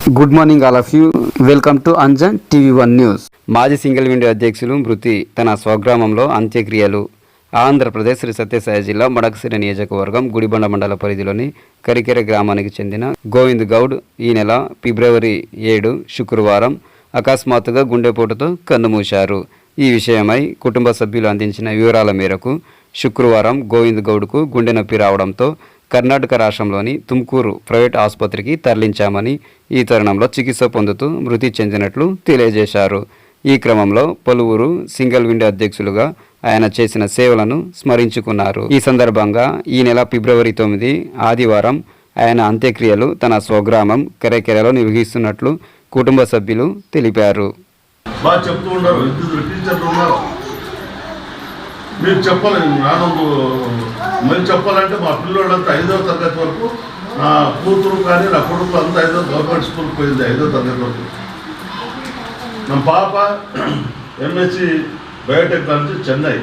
Good morning all of you welcome to Anjan TV one news మాజీ single window అధ్యక్షులు మృతి తన స్వగ్రామంలో అంత్యక్రియలు. ఆంధ్రప్రదేశ్ శ్రీ సత్యసాయి జిల్లా మడకసిరి నియోజకవర్గం గుడిబండ మండల పరిధిలోని కరికెర గ్రామానికి చెందిన గోవింద్ గౌడ్ ఈ నెల ఫిబ్రవరి ఏడు శుక్రవారం అకస్మాత్తుగా గుండెపోటుతో కన్నుమూశారు. ఈ విషయమై కుటుంబ సభ్యులు అందించిన వివరాల మేరకు శుక్రవారం గోవింద్ గౌడ్కు గుండె నొప్పి రావడంతో కర్ణాటక రాష్ట్రంలోని తుమ్కూరు ప్రైవేట్ ఆసుపత్రికి తరలించామని ఈ తరుణంలో చికిత్స పొందుతూ మృతి చెందినట్లు తెలియజేశారు. ఈ క్రమంలో పలువురు సింగిల్ విండో అధ్యక్షులుగా ఆయన చేసిన సేవలను స్మరించుకున్నారు. ఈ సందర్భంగా ఈ నెల ఫిబ్రవరి తొమ్మిది ఆదివారం ఆయన అంత్యక్రియలు తన స్వగ్రామం కెరెకెరలో నిర్వహిస్తున్నట్లు కుటుంబ సభ్యులు తెలిపారు. మీరు చెప్పాలి నాకు మళ్ళీ చెప్పాలంటే మా పిల్లోళ్ళంతా ఐదో తరగతి వరకు నా కూతురు కానీ నా కొడుకు అంతా ఐదో గవర్నమెంట్ స్కూల్ పోయింది ఐదో తరగతి వరకు. నా పాప ఎంఎస్సి బయోటెక్నాలజీ చెన్నై.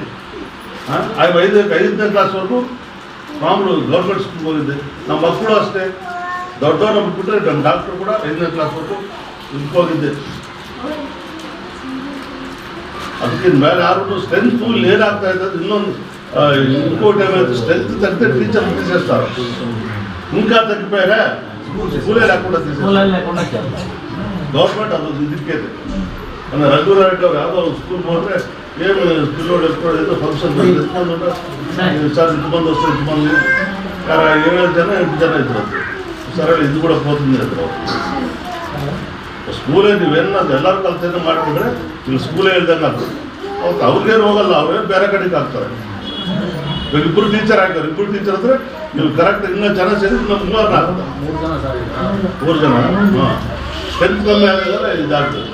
ఆయన ఐదు ఐదో క్లాస్ వరకు మామూలు గవర్నమెంట్ స్కూల్ పోయింది. నా మక్కుడు వస్తే దొడ్డోనప్పుడు డాక్టర్ కూడా ఐదో క్లాస్ వరకు ఇంకోగింది ಅದಕ್ಕಿಂತ ಮೇಲೆ ಆರು ಸ್ಟ್ರೆngth ಲೇರ ಆಗ್ತಾ ಇದೆ ಇನ್ನೊಂದು ಇನ್ಕೋರ್ಡೇಟ್ ಆಗ್ ಸ್ಟ್ರೆngth ತಕ್ಕಡ್ ಫೀಚರ್ ಹೂನ್ ಮಾಡ್ತಾರೆ ಇನ್ಕ ಆಗ್ತಿಪೇರೆ ಸ್ಕೂಲ್ ಲೇರ ಕೂಡ ಸ್ಕೂಲ್ ಲೇರ ಕೂಡ ಕ್ಯಾಲ್ಕುಲೇಟ್ ಮಾಡ್ತಾರೆ ಅದು ಇದಕ್ಕೆ ಅಂದ್ರೆ ರಜುವರಟ್ ಅವರು ಆದರೂ ಸ್ಕೂಲ್ ಮಾಡಿದ್ರೆ ಏನ್ ಸ್ಕೂಲ್ ಆದ್ರೆ ಫಂಕ್ಷನ್ ಬಿಡ್ತಾನೆ ಅಂತ ಇರ್ತಾನೆ ಚಾರ್ಜ್ ತುಂಬೋದು ತುಂಬೋಣ ಕಾರಣ ಏಳು ಜನ ಏಳು ಜನ ಇರುತ್ತೆ ಸರಳ ಇದು ಕೂಡ ಹೋಗುತ್ತೆ ಅಂತ ಸ್ಕೂಲೇ ನೀವೇನು ಅದು ಎಲ್ಲರೂ ಕಲ್ತೇನೆ ಮಾಡಿಕೊಂಡ್ರೆ ಇಲ್ಲಿ ಸ್ಕೂಲೇ ಹೇಳ್ದಂಗೆ ಆಗ್ತದೆ ಅವತ್ತು ಅವ್ರಿಗೇನು ಹೋಗಲ್ಲ ಅವರೇ ಬೇರೆ ಕಡೆಗೆ ಆಗ್ತಾರೆ ಇವಾಗ ಇಬ್ಬರು ಟೀಚರ್ ಆಗ್ತಾರೆ ಇಬ್ಬರು ಟೀಚರ್ ಅಂದ್ರೆ ನೀವು ಕರೆಕ್ಟ್ ಇನ್ನೂ ಜನ ಸೇರಿ ಇನ್ನೂ ಮೂವರ್ನ ಹಾಕ್ತಾರೆ ಮೂರು ಜನ ಸಾರಿ. ಮೂರು ಜನ? ಹಾಂ. ಸ್ಟ್ರೆಂತ್ ಕಮ್ಮಿ ಆಗಿದ್ರೆ ಇದಾಗ್ತದೆ.